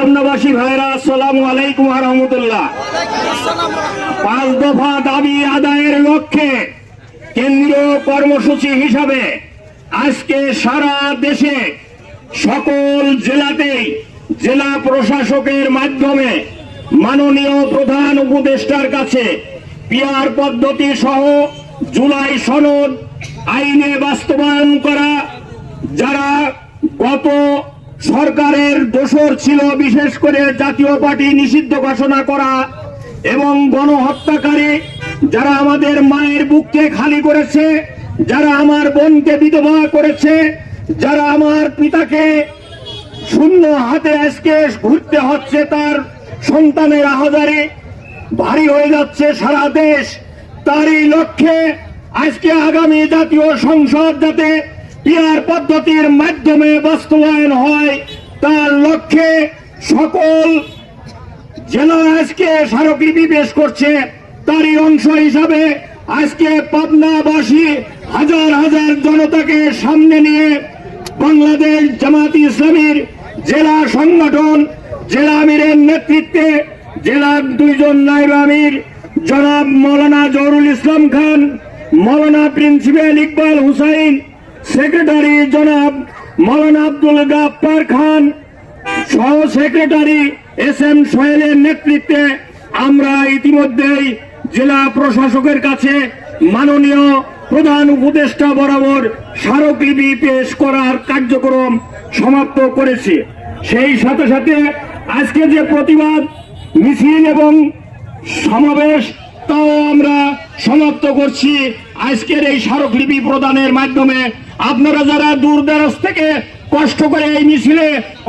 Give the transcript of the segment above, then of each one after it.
পাবনাবাসী ভাইরা, আসসালামু আলাইকুম রহমতুল্লাহ। পাঁচ দফা দাবি আদায়ের লক্ষ্যে কেন্দ্রীয় কর্মসূচি হিসাবে আজকে সারা দেশে সকল জেলাতেই জেলা প্রশাসকের মাধ্যমে মাননীয় প্রধান উপদেষ্টার কাছে পিয়ার পদ্ধতি সহ জুলাই সনদ আইনে বাস্তবায়ন করা, যারা গত সরকারের দোষর ছিল বিশেষ করে জাতীয় পার্টি নিষিদ্ধ ঘোষণা করা এবং গণহত্যাকারী যারা আমাদের মায়ের বুককে খালি করেছে, যারা আমার বোনকে বিধবা করেছে, যারা আমার পিতাকে শূন্য হাতে আজকে ঘুরতে হচ্ছে তার সন্তানের আহাজারে ভারী হয়ে যাচ্ছে সারা দেশ। তারই লক্ষ্যে আজকে আগামী জাতীয় সংসদ যাতে পিয়ার পদ্ধতির মাধ্যমে বাস্তবায়ন হয়, তার লক্ষ্যে সকল জেলা আজকে স্মারকলিপি পেশ করছে, তারই অংশ হিসাবে আজকে পাবনাবাসী হাজার হাজার জনতাকে সামনে নিয়ে বাংলাদেশ জামাত ইসলামীর জেলা সংগঠন, জেলা আমিরের নেতৃত্বে জেলার দুইজন নাইব আমির, জনাব মৌলানা জহরুল ইসলাম খান, মৌলানা প্রিন্সিপাল ইকবাল হুসাইন সেক্রেটারি জনাব মৌলানা আব্দুল গাফফার খান সহ সেক্রেটারি এস এম সোহেলের নেতৃত্বে আমরা ইতিমধ্যেই জেলা প্রশাসকের কাছে মাননীয় প্রধান উপদেষ্টা বরাবর স্মারকলিপি পেশ করার কার্যক্রম সমাপ্ত করেছি। সেই সাথে সাথে আজকে যে প্রতিবাদ, মিছিল এবং সমাবেশ, তাও আমরা সমাপ্ত করছি। আজকের এই স্মারকলিপি প্রদানের মাধ্যমে আপনারা যারা দূর দরাজ থেকে কষ্ট করে এই মিছিলে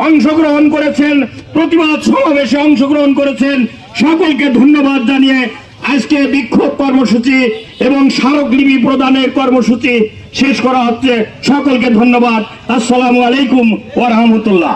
অংশগ্রহণ করেছেন, প্রতিবাদ সমাবেশে অংশগ্রহণ করেছেন, সকলকে ধন্যবাদ জানিয়ে আজকে বিক্ষোভ কর্মসূচি এবং স্মারকলিপি প্রদানের কর্মসূচি শেষ করা হচ্ছে। সকলকে ধন্যবাদ। আসসালামু আলাইকুম ওয়া রাহমাতুল্লাহ।